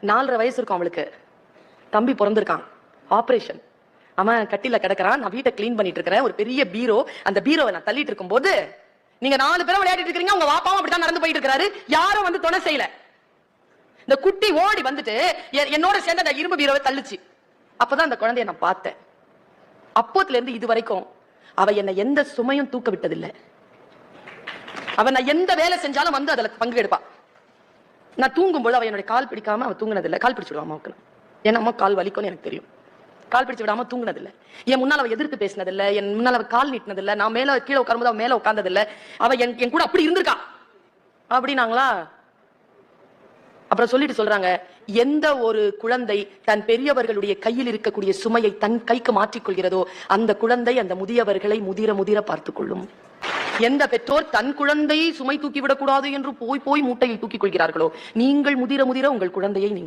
நாலரை வயசு இருக்கும் அவளுக்கு. தம்பி பிறந்திருக்கான். ஆப்ரேஷன் அவன் கட்டில கிடக்குறான். நான் வீட்டை கிளீன் பண்ணிட்டு இருக்கிறேன். ஒரு பெரிய பீரோ. அந்த பீரோவை நான் தள்ளிட்டு இருக்கும்போது நீங்க நாலு பேரும் விளையாடிட்டு இருக்கீங்க உங்க வாப்பாவும் அப்படித்தான் நடந்து போயிட்டு இருக்காரு. யாரும் வந்து துணை செய்யல. இந்த குட்டி ஓடி வந்துட்டு எ- என்னோட சேர்ந்து அந்த இரும்பு பீரோவை தள்ளுச்சு. அப்பதான் அந்த குழந்தைய நான் பார்த்தேன். அப்போத்துல இருந்து இது வரைக்கும் அவ என்னை எந்த சுமையும் தூக்க விட்டதில்லை அவ நான் எந்த வேலை செஞ்சாலும் வந்து அதுல பங்கு எடுப்பா. நான் தூங்கும்போது அவ என்னுடைய கால் பிடிக்காம அவ தூங்கினதில்லை. கால் பிடிச்சிடுவா அம்மாவுக்கு நான். ஏன்னா அம்மா கால் வலிக்கும்னு எனக்கு தெரியும். கால் பிடிச்சு விடாம தூங்கினதில்லை. என் முன்னால் அவள் எதிர்த்து பேசினதில்லை. என் முன்னால் அவள் கால் நீட்டினதில்லை. நான் மேலே கீழே உட்காரும்போது அவள் மேலே உட்காந்ததில்லை அவள் என் என் கூட அப்படி இருந்திருக்கா? அப்படின்னாங்களா? அப்புறம் சொல்லிட்டு சொல்றாங்க எந்த ஒரு குழந்தை தன் பெரியவர்களுடைய கையில் இருக்கக்கூடிய சுமையை தன் கைக்கு மாற்றிக்கொள்கிறதோ அந்த குழந்தை அந்த முதியவர்களை முதிர முதிர பார்த்துக் கொள்ளும் எந்த பெற்றோர் தன் குழந்தையை சுமை தூக்கி விடக்கூடாது என்று போய் போய் மூட்டையில் தூக்கிக் கொள்கிறார்களோ நீங்கள் முதிர முதிர உங்கள் குழந்தையை நீங்கள்